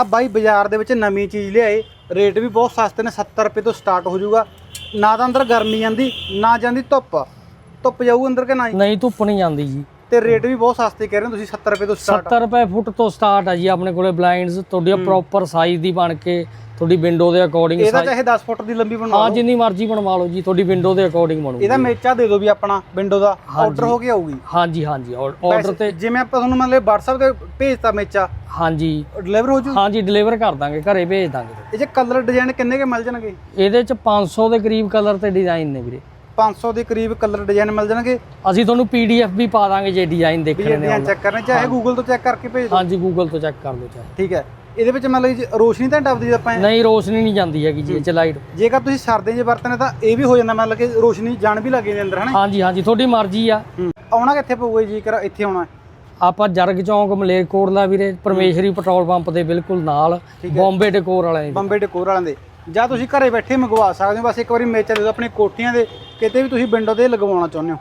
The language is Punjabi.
ਆ ਬਾਈ ਬਾਜ਼ਾਰ ਦੇ ਵਿੱਚ ਨਵੀਂ ਚੀਜ਼ ਲਿਆਏ। ਰੇਟ ਵੀ ਬਹੁਤ ਸਸਤੇ ਨੇ 70 ਰੁਪਏ ਤੋਂ ਸਟਾਰਟ ਹੋ ਜਾਊਗਾ। ਨਾ ਤਾਂ ਅੰਦਰ ਗਰਮੀ ਜਾਂਦੀ ਨਾ ਜਾਂਦੀ ਧੁੱਪ। ਧੁੱਪ ਜਾਊ ਅੰਦਰ ਕਿ ਨਾ ਨਹੀਂ, ਧੁੱਪ ਨਹੀਂ ਜਾਂਦੀ ਜੀ। ਤੇ ਰੇਟ ਵੀ ਬਹੁਤ ਸਸਤੇ ਕਹਿ ਰਹੇ ਹੋ ਤੁਸੀਂ 70 ਰੁਪਏ ਤੋਂ ਸਟਾਰਟ 70 ਰੁਪਏ ਫੁੱਟ ਤੋਂ ਸਟਾਰਟ ਆ ਜੀ ਆਪਣੇ ਕੋਲੇ ਬਲਾਈਂਡਸ ਤੁਹਾਡੀ ਪ੍ਰੋਪਰ ਸਾਈਜ਼ ਦੀ ਬਣ ਕੇ ਤੁਹਾਡੀ ਵਿੰਡੋ ਦੇ ਅਕੋਰਡਿੰਗ ਇਹਦਾ ਚਾਹੇ 10 ਫੁੱਟ ਦੀ ਲੰਬੀ ਬਣਵਾ ਹਾਂ ਲਓ। ਜਿੰਨੀ ਮਰਜ਼ੀ ਬਣਵਾ ਲਓ ਜੀ ਤੁਹਾਡੀ ਵਿੰਡੋ ਦੇ ਅਕੋਰਡਿੰਗ ਬਣੂ ਇਹਦਾ ਮੇਚਾ ਦੇ ਦਿਓ ਵੀ ਆਪਣਾ ਵਿੰਡੋ ਦਾ। ਆਰਡਰ ਹੋ ਕੇ ਆਊਗੀ ਹਾਂਜੀ ਹਾਂਜੀ ਆਰਡਰ ਤੇ ਜਿਵੇਂ ਆਪਾਂ ਤੁਹਾਨੂੰ ਮੰਨ ਲਓ WhatsApp ਤੇ ਭੇਜਤਾ ਮੇਚਾ ਹਾਂਜੀ। ਡਿਲੀਵਰ ਹੋ ਜੂ? ਹਾਂਜੀ ਡਿਲੀਵਰ ਕਰ ਦਾਂਗੇ ਘਰੇ ਭੇਜ ਦਾਂਗੇ। ਇਹ ਜੇ ਕਲਰ ਡਿਜ਼ਾਈਨ ਕਿੰਨੇ ਕੇ ਮਿਲ ਜਾਣਗੇ? ਇਹਦੇ ਚ 500 ਦੇ ਕਰੀਬ ਕਲਰ ਤੇ ਡਿਜ਼ਾਈਨ ਨੇ ਵੀਰੇ। 500 ਦੇ ਕਰੀਬ ਕਲਰ ਡਿਜ਼ਾਈਨ ਮਿਲ ਜਾਣਗੇ। ਅਸੀਂ ਤੁਹਾਨੂੰ ਪੀਡੀਐਫ ਵੀ ਪਾ ਦਾਂਗੇ ਜੇ ਡਿਜ਼ਾਈਨ ਦੇਖਣੇ ਨੇ ਡਿਜ਼ਾਈਨ ਚੈੱਕ ਕਰਨੇ ਚਾਹੇ ਗੂਗਲ ਤੋਂ ਚੈੱਕ ਕਰਕੇ ਭੇਜ ਦਿਓ। ਹਾਂਜੀ ਗੂਗਲ ਤੋਂ ਚੈੱਕ ਕਰ ਲਓ ਚਾਹੇ। ਠੀਕ ਹੈ। ਇਹਦੇ ਵਿੱਚ ਮੰਨ ਲਓ ਜੀ ਰੋਸ਼ਨੀ ਤਾਂ ਟੱਪਦੀ ਆਪਾਂ ਨਹੀਂ ਰੋਸ਼ਨੀ ਨਹੀਂ ਜਾਂਦੀ ਹੈਗੀ ਜੀ ਚ ਲਾਈਟ ਜੇਕਰ ਤੁਸੀਂ ਸਰਦੀਆਂ 'ਚ ਵਰਤਨੇ ਤਾਂ ਇਹ ਵੀ ਹੋ ਜਾਂਦਾ ਮੰਨ ਲਓ ਕਿ ਰੋਸ਼ਨੀ ਜਾਣ ਵੀ ਲੱਗ ਜਾਂਦੀ ਅੰਦਰ ਹਨਾ? ਹਾਂਜੀ ਹਾਂਜੀ ਤੁਹਾਡੀ ਮਰਜ਼ੀ ਆ। ਆਉਣਾ ਕਿੱਥੇ ਪਊਗਾ ਜੀ ਜੇਕਰ ਇੱਥੇ ਆਉਣਾ? ਆਪਾਂ ਜਰਗ ਚੌਂਕ ਮਲੇਰਕੋਟਲਾ ਵੀਰੇ ਪਰਮੇਸ਼ਰੀ ਪੈਟਰੋਲ ਪੰਪ ਦੇ ਬਿਲਕੁਲ ਨਾਲ ਬੰਬੇ ਡੈਕੋਰ ਵਾਲਿਆਂ ਦੀ। ਬੰਬੇ ਡੈਕੋਰ ਵਾਲਿਆਂ ਦੇ। ਜਾਂ ਤੁਸੀਂ ਘਰੇ ਬੈਠੇ ਮੰਗਵਾ ਸਕਦੇ ਹੋ, ਬਸ ਇੱਕ ਵਾਰੀ ਮੇਚਾ ਦੇ ਦਿਓ ਆਪਣੀ ਕੋਠੀਆਂ ਦੇ, ਕਿਤੇ ਵੀ ਤੁਸੀਂ ਵਿੰਡੋ ਤੇ ਲਗਵਾਉਣਾ ਚਾਹੁੰਦੇ ਹੋ।